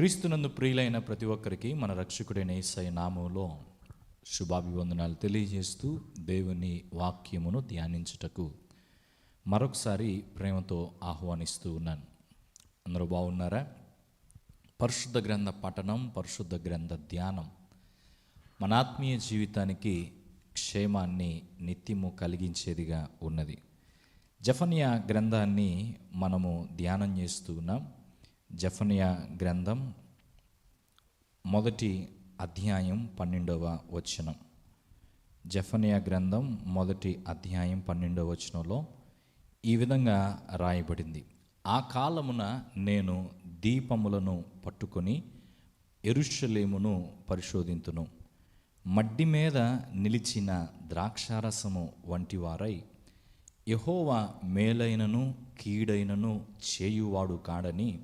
క్రీస్తునందు ప్రియులైన ప్రతి ఒక్కరికి మన రక్షకుడైన ఏసై నామంలో శుభాభివందనాలు తెలియజేస్తూ దేవుని వాక్యమును ధ్యానించుటకు మరొకసారి ప్రేమతో ఆహ్వానిస్తూ ఉన్నాను. అందరూ బాగున్నారా? పరిశుద్ధ గ్రంథ పఠనం పరిశుద్ధ గ్రంథ ధ్యానం మన ఆత్మీయ జీవితానికి క్షేమాన్ని నిత్యము కలిగించేదిగా ఉన్నది. జఫనియా గ్రంథాన్ని మనము ధ్యానం చేస్తూ ఉన్నాం. జఫనియా గ్రంథం మొదటి అధ్యాయం పన్నెండవ వచనం. జఫనియా గ్రంథం మొదటి అధ్యాయం పన్నెండవ వచనంలో ఈ విధంగా రాయబడింది. ఆ కాలమున నేను దీపములను పట్టుకొని ఎరుషలేమును పరిశోధింతును. మడ్డి మీద నిలిచిన ద్రాక్షారసము వంటి వారై యహోవా మేలైనను కీడైనను చేయువాడు కాడని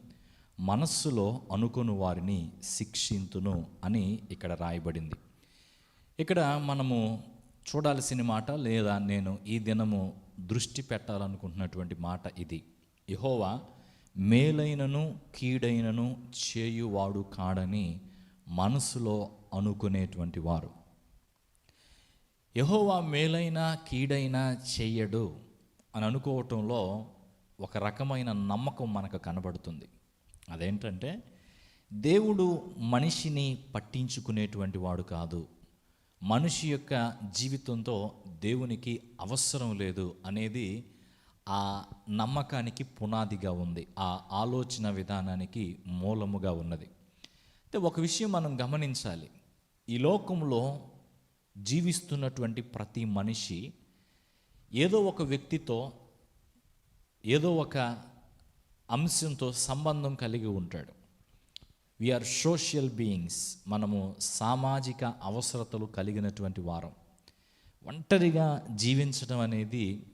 మనస్సులో అనుకుని వారిని శిక్షింతును అని ఇక్కడ రాయబడింది. ఇక్కడ మనము చూడాల్సిన మాట లేదా నేను ఈ దినము దృష్టి పెట్టాలనుకుంటున్నటువంటి మాట ఇది. యహోవా మేలైనను కీడైనను చేయువాడు కాడని మనసులో అనుకునేటువంటి వారు. యహోవా మేలైన కీడైన చేయడు అని అనుకోవటంలో ఒక రకమైన నమ్మకం మనకు కనబడుతుంది. అదేంటంటే దేవుడు మనిషిని పట్టించుకునేటువంటి వాడు కాదు. మనిషి యొక్క జీవితంతో దేవునికి అవసరం లేదు అనేది ఆ నమ్మకానికి పునాదిగా ఉంది. ఆ ఆలోచన విధానానికి మూలముగా ఉన్నది. అయితే ఒక విషయం మనం గమనించాలి. ఈ లోకంలో జీవిస్తున్నటువంటి ప్రతి మనిషి ఏదో ఒక వ్యక్తితో ఏదో ఒక అంశంతో సంబంధం కలిగి ఉంటాడు. వీఆర్ సోషల్ బీయింగ్స్ మనము సామాజిక అవసరతలు కలిగినటువంటి వారం. ఒంటరిగా జీవించడం అనేది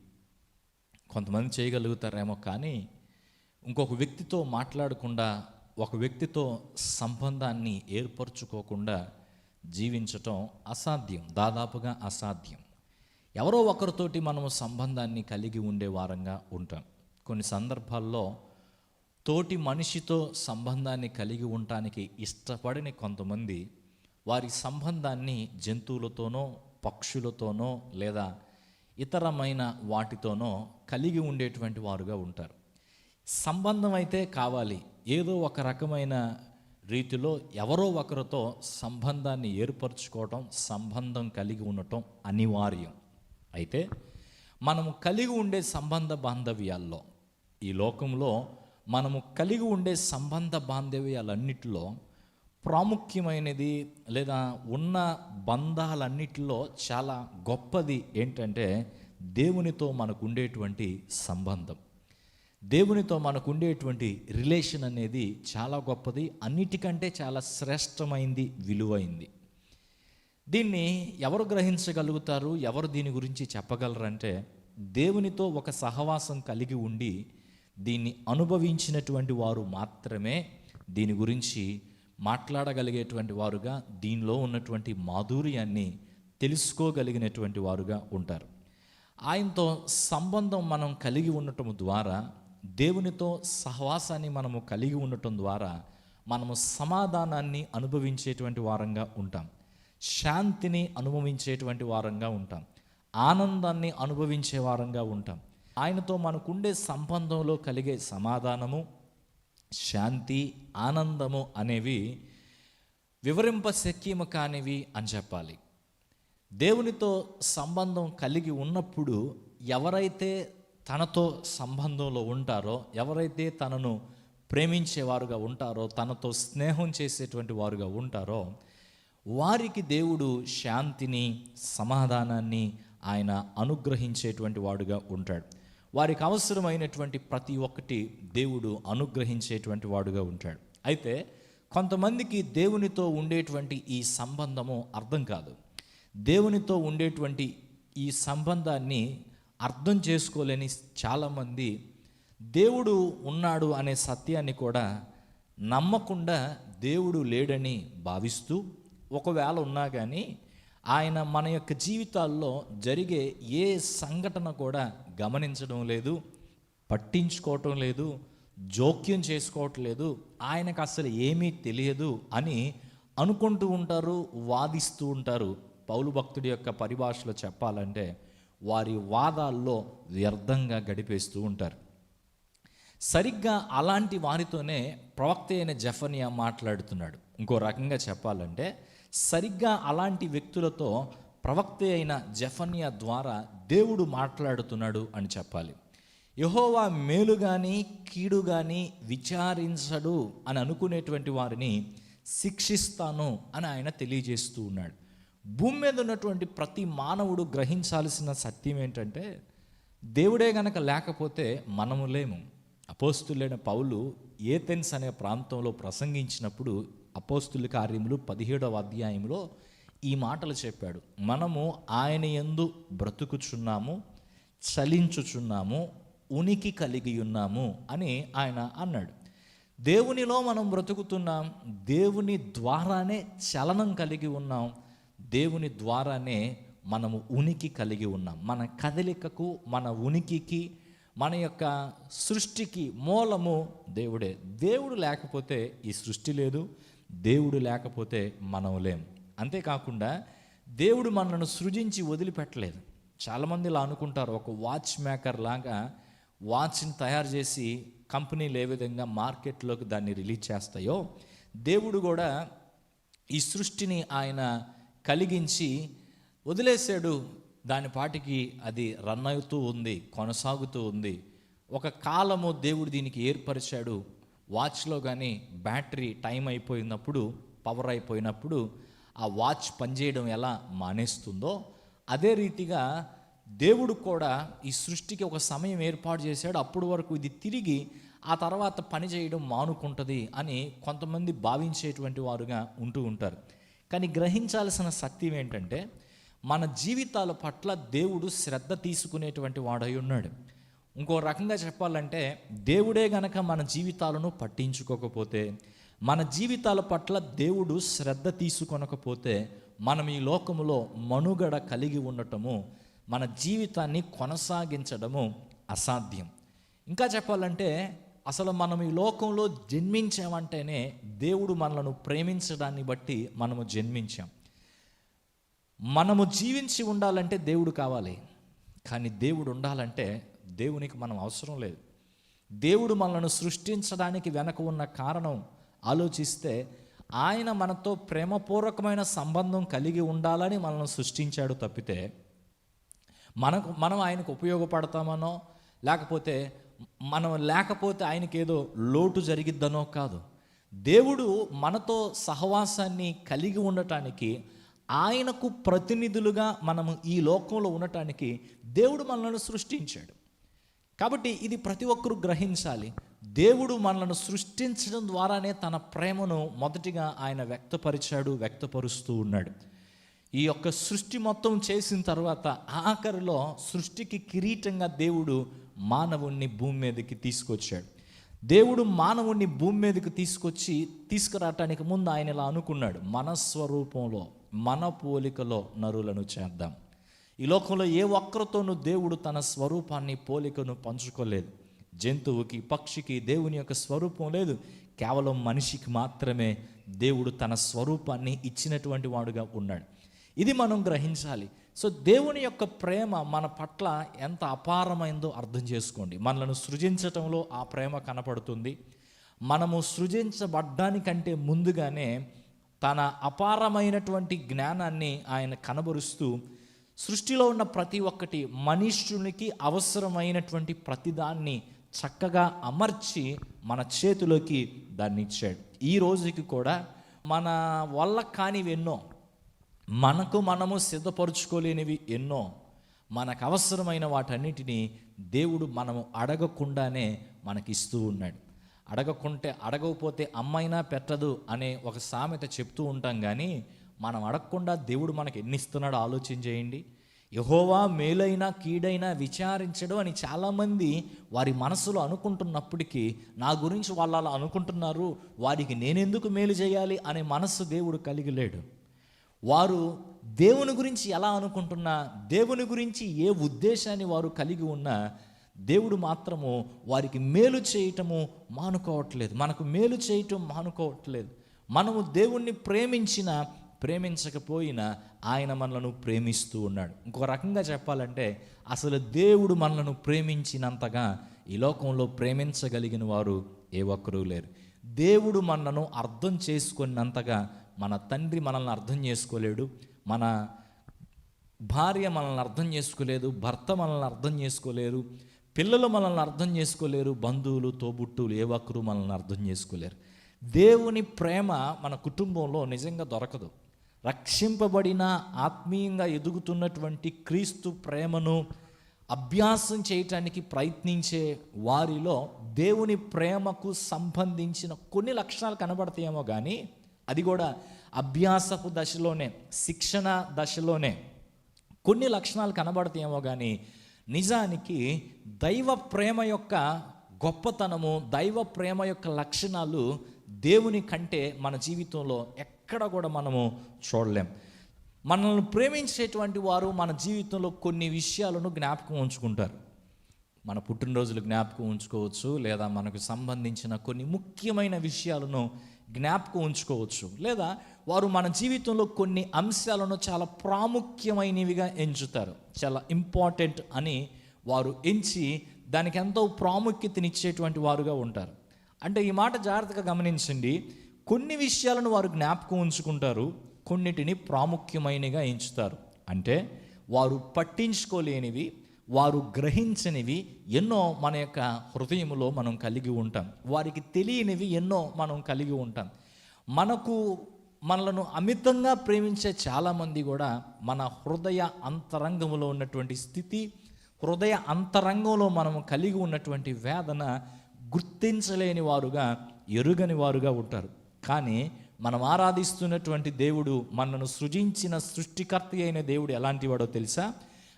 కొంతమంది చేయగలుగుతారేమో కానీ ఇంకొక వ్యక్తితో మాట్లాడకుండా ఒక వ్యక్తితో సంబంధాన్ని ఏర్పరచుకోకుండా జీవించటం అసాధ్యం దాదాపుగా అసాధ్యం. ఎవరో ఒకరితోటి మనము సంబంధాన్ని కలిగి ఉండే వారంగా ఉంటాం. కొన్ని సందర్భాల్లో తోటి మనిషితో సంబంధాన్ని కలిగి ఉండటానికి ఇష్టపడని కొంతమంది వారి సంబంధాన్ని జంతువులతోనో పక్షులతోనో లేదా ఇతరమైన వాటితోనో కలిగి ఉండేటువంటి వారుగా ఉంటారు. సంబంధం అయితే కావాలి. ఏదో ఒక రకమైన రీతిలో ఎవరో ఒకరితో సంబంధాన్ని ఏర్పరచుకోవటం సంబంధం కలిగి ఉండటం అనివార్యం. అయితే మనము కలిగి ఉండే సంబంధ బాంధవ్యాల్లో ఈ లోకంలో మనము కలిగి ఉండే సంబంధ బాంధవ్యాలన్నిటిలో ప్రాముఖ్యమైనది లేదా ఉన్న బంధాలన్నిటిలో చాలా గొప్పది ఏంటంటే దేవునితో మనకు ఉండేటువంటి సంబంధం. దేవునితో మనకు ఉండేటువంటి రిలేషన్ అనేది చాలా గొప్పది అన్నిటికంటే చాలా శ్రేష్టమైంది విలువైంది. దీన్ని ఎవరు గ్రహించగలుగుతారు? ఎవరు దీని గురించి చెప్పగలరంటే దేవునితో ఒక సహవాసం కలిగి ఉండి దీన్ని అనుభవించినటువంటి వారు మాత్రమే దీని గురించి మాట్లాడగలిగేటువంటి వారుగా దీనిలో ఉన్నటువంటి మాధుర్యాన్ని తెలుసుకోగలిగినటువంటి వారుగా ఉంటారు. ఆయనతో సంబంధం మనం కలిగి ఉండటం ద్వారా దేవునితో సహవాసాన్ని మనము కలిగి ఉండటం ద్వారా మనము సమాధానాన్ని అనుభవించేటువంటి వారంగా ఉంటాం. శాంతిని అనుభవించేటువంటి వారంగా ఉంటాం. ఆనందాన్ని అనుభవించే వారంగా ఉంటాం. ఆయనతో మనకుండే సంబంధంలో కలిగే సమాధానము శాంతి ఆనందము అనేవి వివరింప శక్యము కానివి అని చెప్పాలి. దేవునితో సంబంధం కలిగి ఉన్నప్పుడు ఎవరైతే తనతో సంబంధంలో ఉంటారో ఎవరైతే తనను ప్రేమించేవారుగా ఉంటారో తనతో స్నేహం చేసేటువంటి వారుగా ఉంటారో వారికి దేవుడు శాంతిని సమాధానాన్ని ఆయన అనుగ్రహించేటువంటి వాడుగా ఉంటాడు. వారికి అవసరమైనటువంటి ప్రతి ఒక్కటి దేవుడు అనుగ్రహించేటువంటి వాడుగా ఉంటాడు. అయితే కొంతమందికి దేవునితో ఉండేటువంటి ఈ సంబంధము అర్థం కాదు. దేవునితో ఉండేటువంటి ఈ సంబంధాన్ని అర్థం చేసుకోలేని చాలామంది దేవుడు ఉన్నాడు అనే సత్యాన్ని కూడా నమ్మకుండా దేవుడు లేడని భావిస్తూ ఒకవేళ ఉన్నా కానీ ఆయన మన యొక్క జీవితాల్లో జరిగే ఏ సంఘటన కూడా గమనించడం లేదు పట్టించుకోవటం లేదు జోక్యం చేసుకోవట్లేదు ఆయనకు అసలు ఏమీ తెలియదు అని అనుకుంటూ ఉంటారు వాదిస్తూ ఉంటారు. పౌలు భక్తుడి యొక్క పరిభాషలో చెప్పాలంటే వారి వాదాల్లో వ్యర్థంగా గడిపేస్తూ ఉంటారు. సరిగ్గా అలాంటి వారితోనే ప్రవక్త అయిన జఫనియా మాట్లాడుతున్నాడు. ఇంకో రకంగా చెప్పాలంటే సరిగ్గా అలాంటి వ్యక్తులతో ప్రవక్త అయిన జఫనియా ద్వారా దేవుడు మాట్లాడుతున్నాడు అని చెప్పాలి. యహోవా మేలు కానీ కీడు కానీ విచారించడు అని అనుకునేటువంటి వారిని శిక్షిస్తాను అని ఆయన తెలియజేస్తూ ఉన్నాడు. భూమి మీద ఉన్నటువంటి ప్రతి మానవుడు గ్రహించాల్సిన సత్యం ఏంటంటే దేవుడే గనక లేకపోతే మనము లేము. అపోస్తులైన పౌలు ఏథెన్స్ అనే ప్రాంతంలో ప్రసంగించినప్పుడు అపోస్తుల కార్యములు పదిహేడవ అధ్యాయంలో ఈ మాటలు చెప్పాడు. మనము ఆయన ఎందు బ్రతుకుచున్నాము చలించుచున్నాము ఉనికి కలిగి ఉన్నాము అని ఆయన అన్నాడు. దేవునిలో మనం బ్రతుకుతున్నాం దేవుని ద్వారానే చలనం కలిగి ఉన్నాం దేవుని ద్వారానే మనము ఉనికి కలిగి ఉన్నాం. మన కదలికకు మన ఉనికికి మన యొక్క సృష్టికి మూలము దేవుడే. దేవుడు లేకపోతే ఈ సృష్టి లేదు దేవుడు లేకపోతే మనం లేం. అంతేకాకుండా దేవుడు మనల్ని సృజించి వదిలిపెట్టలేదు. చాలామంది ఇలా అనుకుంటారు ఒక వాచ్ మేకర్ లాగా వాచ్ని తయారు చేసి కంపెనీలు ఏ విధంగా మార్కెట్లోకి దాన్ని రిలీజ్ చేస్తాయో దేవుడు కూడా ఈ సృష్టిని ఆయన కలిగించి వదిలేశాడు. దాని పాటికి అది రన్ అవుతూ ఉంది కొనసాగుతూ ఉంది. ఒక కాలము దేవుడు దీనికి ఏర్పరిచాడు. వాచ్లో కానీ బ్యాటరీ టైం అయిపోయినప్పుడు పవర్ అయిపోయినప్పుడు ఆ వాచ్ పనిచేయడం ఎలా మానేస్తుందో అదే రీతిగా దేవుడు కూడా ఈ సృష్టికి ఒక సమయం ఏర్పాటు చేశాడు. అప్పుడు వరకు ఇది తిరిగి ఆ తర్వాత పని చేయడం మానుకుంటుంది అని కొంతమంది భావించేటువంటి వారుగా ఉంటూ ఉంటారు. కానీ గ్రహించాల్సిన సత్యం ఏంటంటే మన జీవితాల పట్ల దేవుడు శ్రద్ధ తీసుకునేటువంటి వాడై ఉన్నాడు. ఇంకో రకంగా చెప్పాలంటే దేవుడే గనక మన జీవితాలను పట్టించుకోకపోతే మన జీవితాల పట్ల దేవుడు శ్రద్ధ తీసుకొనకపోతే మనం ఈ లోకములో మనుగడ కలిగి ఉండటము మన జీవితాన్ని కొనసాగించడము అసాధ్యం. ఇంకా చెప్పాలంటే అసలు మనం ఈ లోకంలో జన్మించామంటేనే దేవుడు మనలను ప్రేమించడాన్ని బట్టి మనము జన్మించాం. మనము జీవించి ఉండాలంటే దేవుడు కావాలి. కానీ దేవుడు ఉండాలంటే దేవునికి మనం అవసరం లేదు. దేవుడు మనల్ని సృష్టించడానికి వెనక ఉన్న కారణం ఆలోచిస్తే ఆయన మనతో ప్రేమపూర్వకమైన సంబంధం కలిగి ఉండాలని మనల్ని సృష్టించాడు తప్పితే మనకు మనం ఆయనకు ఉపయోగపడతామనో లేకపోతే మనం లేకపోతే ఆయనకి ఏదో లోటు జరిగిద్దనో కాదు. దేవుడు మనతో సహవాసాన్ని కలిగి ఉండటానికి ఆయనకు ప్రతినిధులుగా మనము ఈ లోకంలో ఉండటానికి దేవుడు మనల్ని సృష్టించాడు. కాబట్టి ఇది ప్రతి ఒక్కరూ గ్రహించాలి. దేవుడు మనలను సృష్టించడం ద్వారానే తన ప్రేమను మొదటిగా ఆయన వ్యక్తపరిచాడు వ్యక్తపరుస్తూ ఉన్నాడు. ఈ యొక్క సృష్టి మొత్తం చేసిన తర్వాత ఆఖరిలో సృష్టికి కిరీటంగా దేవుడు మానవుణ్ణి భూమి మీదకి తీసుకొచ్చాడు. దేవుడు మానవుణ్ణి భూమి మీదకి తీసుకొచ్చి తీసుకురావటానికి ముందు ఆయన ఇలా అనుకున్నాడు మన స్వరూపంలో మన పోలికలో నరులను చేద్దాం. ఈ లోకంలో ఏ ఒక్కరితోనూ దేవుడు తన స్వరూపాన్ని పోలికను పంచుకోలేదు. జంతువుకి పక్షికి దేవుని యొక్క స్వరూపం లేదు. కేవలం మనిషికి మాత్రమే దేవుడు తన స్వరూపాన్ని ఇచ్చినటువంటి వాడుగా ఉన్నాడు. ఇది మనం గ్రహించాలి. సో దేవుని యొక్క ప్రేమ మన పట్ల ఎంత అపారమైందో అర్థం చేసుకోండి. మనలను సృజించటంలో ఆ ప్రేమ కనపడుతుంది. మనము సృజించబడ్డానికంటే ముందుగానే తన అపారమైనటువంటి జ్ఞానాన్ని ఆయన కనబరుస్తూ సృష్టిలో ఉన్న ప్రతి ఒక్కటి మనుష్యునికి అవసరమైనటువంటి ప్రతిదాన్ని చక్కగా అమర్చి మన చేతిలోకి దాన్ని ఇచ్చాడు. ఈ రోజుకి కూడా మన వల్ల కానివి ఎన్నో మనకు మనము సిద్ధపరుచుకోలేనివి ఎన్నో మనకు అవసరమైన వాటన్నిటినీ దేవుడు మనము అడగకుండానే మనకిస్తూ ఉన్నాడు. అడగకుంటే అడగకపోతే అమ్మైనా పెట్టదు అనే ఒక సామెత చెప్తూ ఉంటాం కానీ మనం అడగకుండా దేవుడు మనకి ఎన్ని ఇస్తున్నాడో ఆలోచన చేయండి. యహోవా మేలైనా కీడైనా విచారించడం అని చాలామంది వారి మనసులో అనుకుంటున్నప్పటికీ నా గురించి వాళ్ళు అలా అనుకుంటున్నారు వారికి నేనెందుకు మేలు చేయాలి అనే మనస్సు దేవుడు కలిగి లేడు. వారు దేవుని గురించి ఎలా అనుకుంటున్నా దేవుని గురించి ఏ ఉద్దేశాన్ని వారు కలిగి ఉన్నా దేవుడు మాత్రము వారికి మేలు చేయటము మానుకోవట్లేదు. మనకు మేలు చేయటం మానుకోవట్లేదు. మనము దేవుణ్ణి ప్రేమించిన ప్రేమించకపోయినా ఆయన మనలను ప్రేమిస్తూ ఉన్నాడు. ఇంకో రకంగా చెప్పాలంటే అసలు దేవుడు మనలను ప్రేమించినంతగా ఈ లోకంలో ప్రేమించగలిగిన వారు ఏ ఒక్కరూ లేరు. దేవుడు మనను అర్థం చేసుకున్నంతగా మన తండ్రి మనల్ని అర్థం చేసుకోలేడు. మన భార్య మనల్ని అర్థం చేసుకోలేదు. భర్త మనల్ని అర్థం చేసుకోలేరు. పిల్లలు మనల్ని అర్థం చేసుకోలేరు. బంధువులు తోబుట్టులు ఏ ఒక్కరు మనల్ని అర్థం చేసుకోలేరు. దేవుని ప్రేమ మన కుటుంబంలో నిజంగా దొరకదు. రక్షింపబడిన ఆత్మీయంగా ఎదుగుతున్నటువంటి క్రీస్తు ప్రేమను అభ్యాసం చేయటానికి ప్రయత్నించే వారిలో దేవుని ప్రేమకు సంబంధించిన కొన్ని లక్షణాలు కనబడతాయేమో కానీ అది కూడా అభ్యాసపు దశలోనే శిక్షణ దశలోనే కొన్ని లక్షణాలు కనబడతాయేమో కానీ నిజానికి దైవ ప్రేమ యొక్క గొప్పతనము దైవ ప్రేమ యొక్క లక్షణాలు దేవుని కంటే మన జీవితంలో ఎక్కడ కూడా మనము చూడలేం. మనల్ని ప్రేమించేటువంటి వారు మన జీవితంలో కొన్ని విషయాలను జ్ఞాపకం ఉంచుకుంటారు. మన పుట్టినరోజులు జ్ఞాపకం ఉంచుకోవచ్చు లేదా మనకు సంబంధించిన కొన్ని ముఖ్యమైన విషయాలను జ్ఞాపకం ఉంచుకోవచ్చు. లేదా వారు మన జీవితంలో కొన్ని అంశాలను చాలా ప్రాముఖ్యమైనవిగా ఎంచుతారు. చాలా ఇంపార్టెంట్ అని వారు ఎంచి దానికి ఎంతో ప్రాముఖ్యతనిచ్చేటువంటి వారుగా ఉంటారు. అంటే ఈ మాట జాగ్రత్తగా గమనించండి. కొన్ని విషయాలను వారు జ్ఞాపకం ఉంచుకుంటారు కొన్నిటిని ప్రాముఖ్యమైనగా ఎంచుతారు. అంటే వారు పట్టించుకోలేనివి వారు గ్రహించనివి ఎన్నో మన యొక్క హృదయంలో మనం కలిగి ఉంటాం. వారికి తెలియనివి ఎన్నో మనం కలిగి ఉంటాం. మనకు మనలను అమితంగా ప్రేమించే చాలామంది కూడా మన హృదయ అంతరంగంలో ఉన్నటువంటి స్థితి హృదయ అంతరంగంలో మనం కలిగి ఉన్నటువంటి వేదన గుర్తించలేని వారుగా ఎరుగని వారుగా ఉంటారు. కానీ మనం ఆరాధిస్తున్నటువంటి దేవుడు మనను సృజించిన సృష్టికర్త అయిన దేవుడు ఎలాంటి వాడో తెలుసా?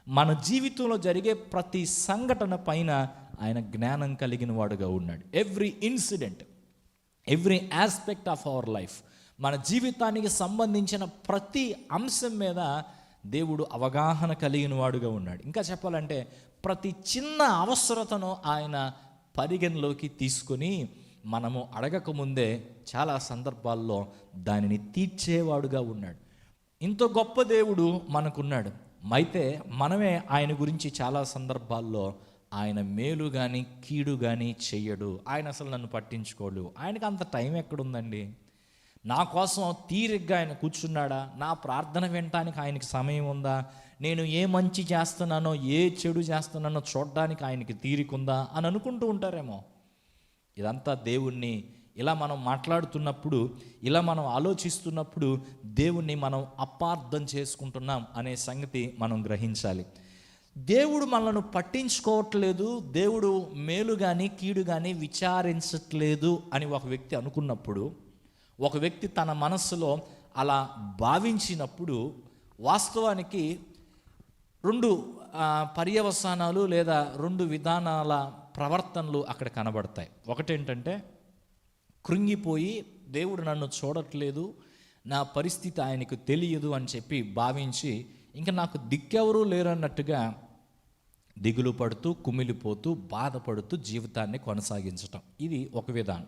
మన జీవితంలో జరిగే ప్రతి సంఘటన పైన ఆయన జ్ఞానం కలిగిన వాడుగా ఉన్నాడు. Every incident every aspect of our life మన జీవితానికి సంబంధించిన ప్రతి అంశం మీద దేవుడు అవగాహన కలిగిన వాడుగా ఉన్నాడు. ఇంకా చెప్పాలంటే ప్రతి చిన్న అవసరతను ఆయన పరిగణలోకి తీసుకొని మనము అడగకముందే చాలా సందర్భాల్లో దానిని తీర్చేవాడుగా ఉన్నాడు. ఇంత గొప్ప దేవుడు మనకున్నాడు. అయితే మనమే ఆయన గురించి చాలా సందర్భాల్లో ఆయన మేలు కానీ కీడు కానీ చెయ్యడు. ఆయన అసలు నన్ను పట్టించుకోడు. ఆయనకు అంత టైం ఎక్కడుందండి? నా కోసం తీరిగ్గా ఆయన కూర్చున్నాడా? నా ప్రార్థన వినటానికి ఆయనకి సమయం ఉందా? నేను ఏ మంచి చేస్తున్నానో ఏ చెడు చేస్తున్నానో చూడడానికి ఆయనకి తీరికుందా? అని అనుకుంటూ ఉంటారేమో. ఇదంతా దేవుణ్ణి ఇలా మనం మాట్లాడుతున్నప్పుడు ఇలా మనం ఆలోచిస్తున్నప్పుడు దేవుణ్ణి మనం అపార్థం చేసుకుంటున్నాం అనే సంగతి మనం గ్రహించాలి. దేవుడు మనల్ని పట్టించుకోవట్లేదు దేవుడు మేలు కానీ కీడు కానీ విచారించట్లేదు అని ఒక వ్యక్తి అనుకున్నప్పుడు ఒక వ్యక్తి తన మనస్సులో అలా భావించినప్పుడు వాస్తవానికి రెండు పర్యవసానాలు లేదా రెండు విధానాల ప్రవర్తనలు అక్కడ కనబడతాయి. ఒకటేంటంటే కృంగిపోయి దేవుడు నన్ను చూడట్లేదు నా పరిస్థితి ఆయనకు తెలియదు అని చెప్పి భావించి ఇంకా నాకు దిక్కెవరూ లేరన్నట్టుగా దిగులు పడుతూ కుమిలిపోతూ బాధపడుతూ జీవితాన్ని కొనసాగించటం. ఇది ఒక విధానం.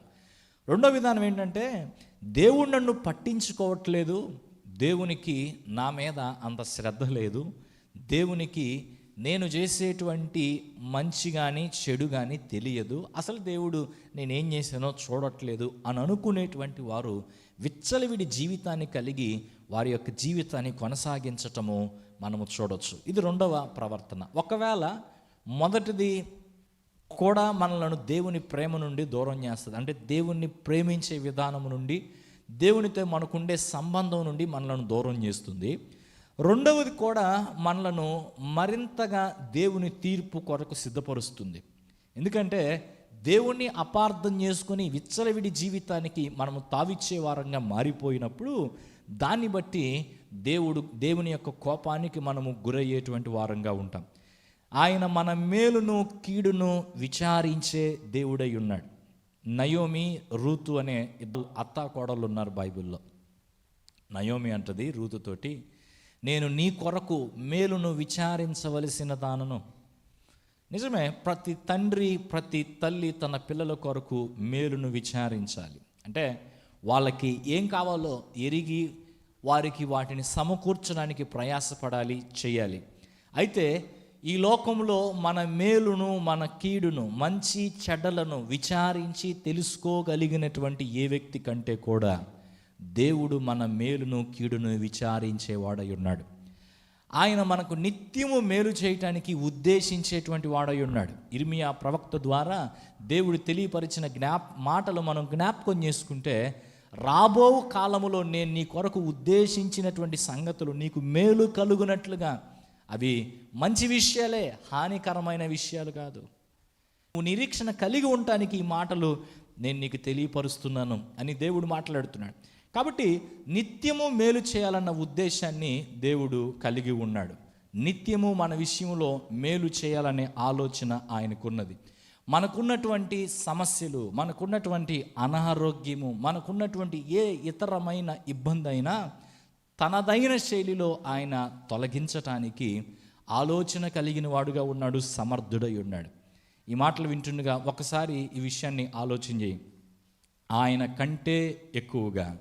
రెండో విధానం ఏంటంటే దేవుడు నన్ను పట్టించుకోవట్లేదు దేవునికి నా మీద అంత శ్రద్ధ లేదు దేవునికి నేను చేసేటువంటి మంచి కానీ చెడు కానీ తెలియదు. అసలు దేవుడు నేనేం చేశానో చూడట్లేదు అని అనుకునేటువంటి వారు విచ్చలవిడి జీవితాన్ని కలిగి వారి యొక్క జీవితాన్ని కొనసాగించటము మనము చూడవచ్చు ఇది రెండవ ప్రవర్తన. ఒకవేళ మొదటిది కూడా మనలను దేవుని ప్రేమ నుండి దూరం చేస్తుంది. అంటే దేవుణ్ణి ప్రేమించే విధానం నుండి దేవునితో మనకుండే సంబంధం నుండి మనలను దూరం చేస్తుంది. రెండవది కూడా మనలను మరింతగా దేవుని తీర్పు కొరకు సిద్ధపరుస్తుంది. ఎందుకంటే దేవుణ్ణి అపార్థం చేసుకొని విచ్చలవిడి జీవితానికి మనము తావిచ్చే వారంగా మారిపోయినప్పుడు దాన్ని బట్టి దేవుడు దేవుని యొక్క కోపానికి మనము గురయ్యేటువంటి వారంగా ఉంటాం. ఆయన మన మేలును కీడును విచారించే దేవుడై ఉన్నాడు. నయోమి రూతు అనే ఇద్దరు అత్తా కోడళ్ళు ఉన్నారు బైబిల్లో. నయోమి అంటది రూతుతోటి నేను నీ కొరకు మేలును విచారించవలసిన దానను. నిజమే ప్రతి తండ్రి ప్రతి తల్లి తన పిల్లల కొరకు మేలును విచారించాలి. అంటే వాళ్ళకి ఏం కావాలో ఎరిగి వారికి వాటిని సమకూర్చడానికి ప్రయాసపడాలి చేయాలి. అయితే ఈ లోకంలో మన మేలును మన కీడును మంచి చెడ్డలను విచారించి తెలుసుకోగలిగినటువంటి ఏ వ్యక్తి కంటే కూడా దేవుడు మన మేలును కీడును విచారించేవాడై ఉన్నాడు. ఆయన మనకు నిత్యము మేలు చేయటానికి ఉద్దేశించేటువంటి వాడై ఉన్నాడు. ఇర్మియా ప్రవక్త ద్వారా దేవుడు తెలియపరిచిన జ్ఞాప్ మాటలు మనం జ్ఞాపకం చేసుకుంటే రాబో కాలములో నేను నీ కొరకు ఉద్దేశించినటువంటి సంగతులు నీకు మేలు కలుగునట్లుగా. అవి మంచి విషయాలే హానికరమైన విషయాలు కాదు. నువ్వు నిరీక్షణ కలిగి ఉండటానికి ఈ మాటలు నేను నీకు తెలియపరుస్తున్నాను అని దేవుడు మాట్లాడుతున్నాడు. కాబట్టి నిత్యము మేలు చేయాలన్న ఉద్దేశాన్ని దేవుడు కలిగి ఉన్నాడు. నిత్యము మన విషయంలో మేలు చేయాలనే ఆలోచన ఆయనకున్నది. మనకున్నటువంటి సమస్యలు మనకున్నటువంటి అనారోగ్యము మనకున్నటువంటి ఏ ఇతరమైన ఇబ్బంది అయినా తనదైన శైలిలో ఆయన తొలగించటానికి ఆలోచన కలిగిన వాడుగా ఉన్నాడు సమర్థుడై ఉన్నాడు. ఈ మాటలు వింటుండగా ఒకసారి ఈ విషయాన్ని ఆలోచన చేయి. ఆయన కంటే ఎక్కువగా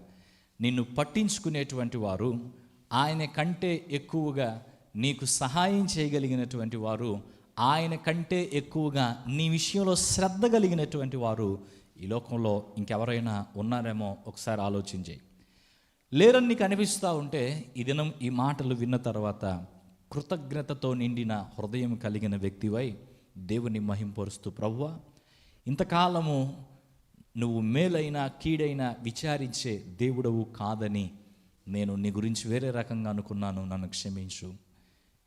నిన్ను పట్టించుకునేటువంటి వారు ఆయన కంటే ఎక్కువగా నీకు సహాయం చేయగలిగినటువంటి వారు ఆయన కంటే ఎక్కువగా నీ విషయంలో శ్రద్ధ కలిగినటువంటి వారు ఈ లోకంలో ఇంకెవరైనా ఉన్నారేమో ఒకసారి ఆలోచించేయి. లేరని నీకు అనిపిస్తూ ఉంటే ఈ దినం ఈ మాటలు విన్న తర్వాత కృతజ్ఞతతో నిండిన హృదయం కలిగిన వ్యక్తివై దేవుని మహింపరుస్తూ ప్రవ్వ ఇంతకాలము నువ్వు మేలైనా కీడైన విచారించే దేవుడవు కాదని నేను నీ గురించి వేరే రకంగా అనుకున్నాను నన్ను క్షమించు.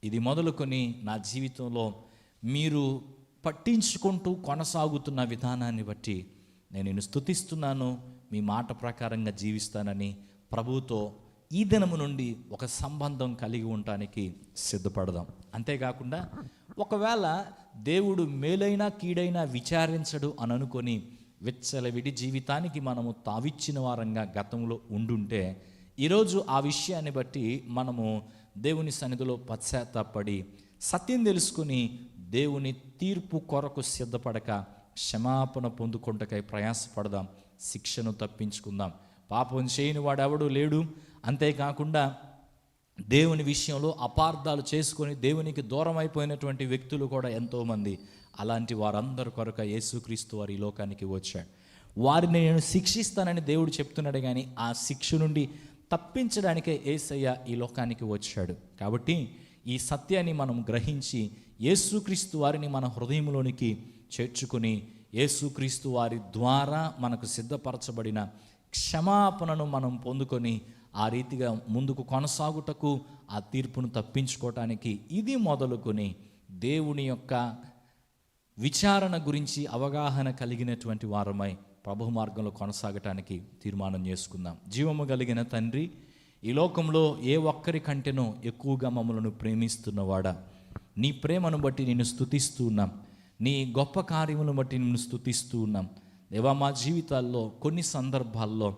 ఇది మొదలుకొని నా జీవితంలో మీరు పట్టించుకుంటూ కొనసాగుతున్న విధానాన్ని బట్టి నేను నిన్ను స్తుతిస్తున్నాను మీ మాట ప్రకారంగా జీవిస్తానని ప్రభువుతో ఈ దినము నుండి ఒక సంబంధం కలిగి ఉండటానికి సిద్ధపడదాం. అంతేకాకుండా ఒకవేళ దేవుడు మేలైనా కీడైనా విచారించడు అని అనుకొని విచ్చలవిడి జీవితానికి మనము తావిచ్చిన వారంగా గతంలో ఉండుంటే ఈరోజు ఆ విషయాన్ని బట్టి మనము దేవుని సన్నిధిలో పశ్చాత్తాపడి సత్యం తెలుసుకుని దేవుని తీర్పు కొరకు సిద్ధపడక క్షమాపణ పొందుకుంటకై ప్రయాసపడదాం శిక్షను తప్పించుకుందాం. పాపం చేయని వాడెవడు లేడు. అంతేకాకుండా దేవుని విషయంలో అపార్థాలు చేసుకొని దేవునికి దూరం అయిపోయినటువంటి వ్యక్తులు కూడా ఎంతోమంది. అలాంటి వారందరి కొరక యేసుక్రీస్తు వారి ఈ లోకానికి వచ్చాడు వారిని నేను శిక్షిస్తానని దేవుడు చెప్తున్నాడు కానీ ఆ శిక్ష నుండి తప్పించడానికే ఏసయ్య ఈ లోకానికి వచ్చాడు. కాబట్టి ఈ సత్యాన్ని మనం గ్రహించి యేసుక్రీస్తు వారిని మన హృదయంలోనికి చేర్చుకుని యేసుక్రీస్తు వారి ద్వారా మనకు సిద్ధపరచబడిన క్షమాపణను మనం పొందుకొని ఆ రీతిగా ముందుకు కొనసాగుటకు ఆ తీర్పును తప్పించుకోవటానికి ఇది మొదలుకొని దేవుని యొక్క విచారణ గురించి అవగాహన కలిగినటువంటి వారమై ప్రభు మార్గంలో కొనసాగటానికి తీర్మానం చేసుకుందాం. జీవము కలిగిన తండ్రి ఈ లోకంలో ఏ ఒక్కరి కంటేనో ఎక్కువగా మమ్మలను ప్రేమిస్తున్నవాడా నీ ప్రేమను బట్టి నేను స్తుతిస్తూ ఉన్నాం. నీ గొప్ప కార్యములను బట్టి నిన్ను స్థుతిస్తూ ఉన్నాం. దేవా మా జీవితాల్లో కొన్ని సందర్భాల్లో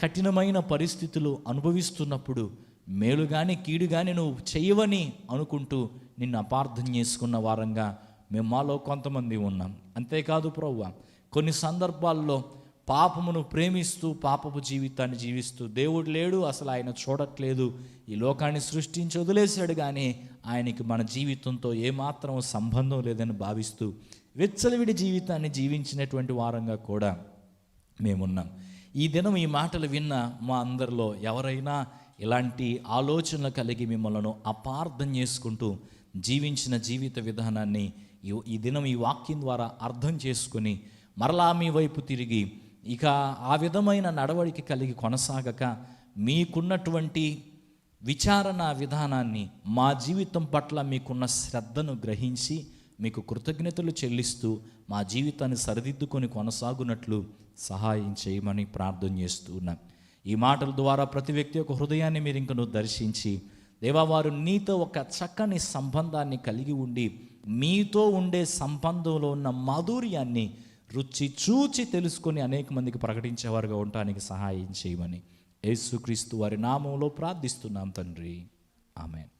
కఠినమైన పరిస్థితులు అనుభవిస్తున్నప్పుడు మేలు కానీ కీడు కానీ నువ్వు చేయవని అనుకుంటూ నిన్ను అపార్థం చేసుకున్న వారంగా మేము మాలో కొంతమంది ఉన్నాం. అంతేకాదు ప్రవ్వ కొన్ని సందర్భాల్లో పాపమును ప్రేమిస్తూ పాపపు జీవితాన్ని జీవిస్తూ దేవుడు లేడు అసలు ఆయన చూడట్లేదు ఈ లోకాన్ని సృష్టించి వదిలేశాడు కానీ ఆయనకి మన జీవితంతో ఏమాత్రం సంబంధం లేదని భావిస్తూ వెచ్చలవిడి జీవితాన్ని జీవించినటువంటి వారంగా కూడా మేమున్నాం. ఈ దినం ఈ మాటలు విన్న మా అందరిలో ఎవరైనా ఇలాంటి ఆలోచనలు కలిగి మిమ్మల్ని అపార్థం చేసుకుంటూ జీవించిన జీవిత విధానాన్ని ఈ- ఈ దినం ఈ వాక్యం ద్వారా అర్థం చేసుకొని మరలా మీ వైపు తిరిగి ఇక ఆ విధమైన నడవడిక కలిగి కొనసాగక మీకున్నటువంటి విచారణ విధానాన్ని మా జీవితం పట్ల మీకున్న శ్రద్ధను గ్రహించి మీకు కృతజ్ఞతలు చెల్లిస్తూ మా జీవితాన్ని సరిదిద్దుకొని కొనసాగునట్లు సహాయం చేయమని ప్రార్థన చేస్తున్నాం ఈ మాటల ద్వారా ప్రతి వ్యక్తి యొక్క హృదయాన్ని మీరు ఇంకను దర్శించి దేవా వారు నీతో ఒక చక్కని సంబంధాన్ని కలిగి ఉండి మీతో ఉండే సంబంధంలో ఉన్న మాధుర్యాన్ని రుచి చూచి తెలుసుకొని అనేక మందికి ప్రకటించేవారుగా ఉండటానికి సహాయం చేయమని యేసుక్రీస్తు వారి నామంలో ప్రార్థిస్తున్నాం తండ్రి. ఆమెన్.